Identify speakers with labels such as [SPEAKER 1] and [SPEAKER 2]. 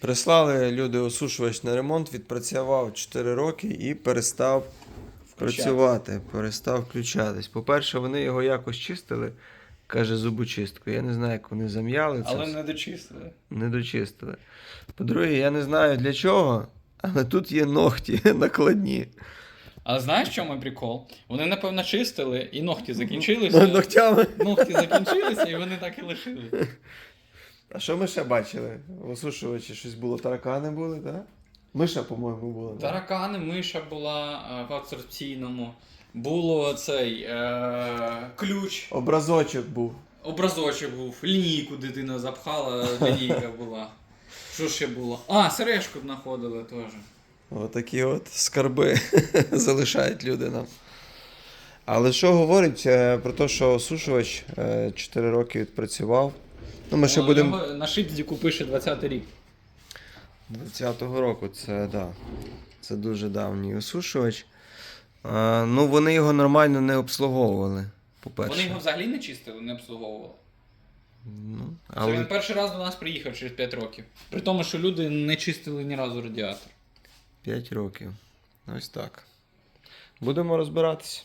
[SPEAKER 1] Прислали люди осушувач на ремонт, відпрацював 4 роки і перестав працювати, перестав включатись. По-перше, вони його якось чистили, каже зубочисткою. Я не знаю, як вони зам'яли це.
[SPEAKER 2] Але
[SPEAKER 1] все.
[SPEAKER 2] не дочистили.
[SPEAKER 1] не дочистили. По-друге, я не знаю для чого, але тут є ногті накладні.
[SPEAKER 2] Але знаєш, в чому прикол? Вони, напевно, чистили, і ногті
[SPEAKER 1] Ну,
[SPEAKER 2] закінчилися.
[SPEAKER 1] Ногтями.
[SPEAKER 2] Ногті закінчилися, і вони так і лишили.
[SPEAKER 1] А що ми ще бачили? В осушувачі щось було, таракани були, так? Миша, по-моєму, була. да?
[SPEAKER 2] Таракани, миша була е, в абсорбційному. Було цей е, ключ,
[SPEAKER 1] Образочок був.
[SPEAKER 2] образочок був, лінійку дитина запхала, лінійка була. Що ще було? А, сережку знаходили теж.
[SPEAKER 1] Отакі от скарби залишають люди нам. Але що говорить е, про те, що осушувач 4 роки відпрацював. Ну, ми ще
[SPEAKER 2] О,
[SPEAKER 1] будемо.
[SPEAKER 2] На шипздіку пише 20-й рік.
[SPEAKER 1] 20-го року, це да. Це дуже давній осушувач. А, ну, вони його нормально не обслуговували, по-перше.
[SPEAKER 2] Вони його взагалі не чистили, не обслуговували.
[SPEAKER 1] Ну,
[SPEAKER 2] Це
[SPEAKER 1] але
[SPEAKER 2] він перший раз до нас приїхав через 5 років. При тому, що люди не чистили ні разу радіатор.
[SPEAKER 1] 5 років. Ось так. Будемо розбиратися.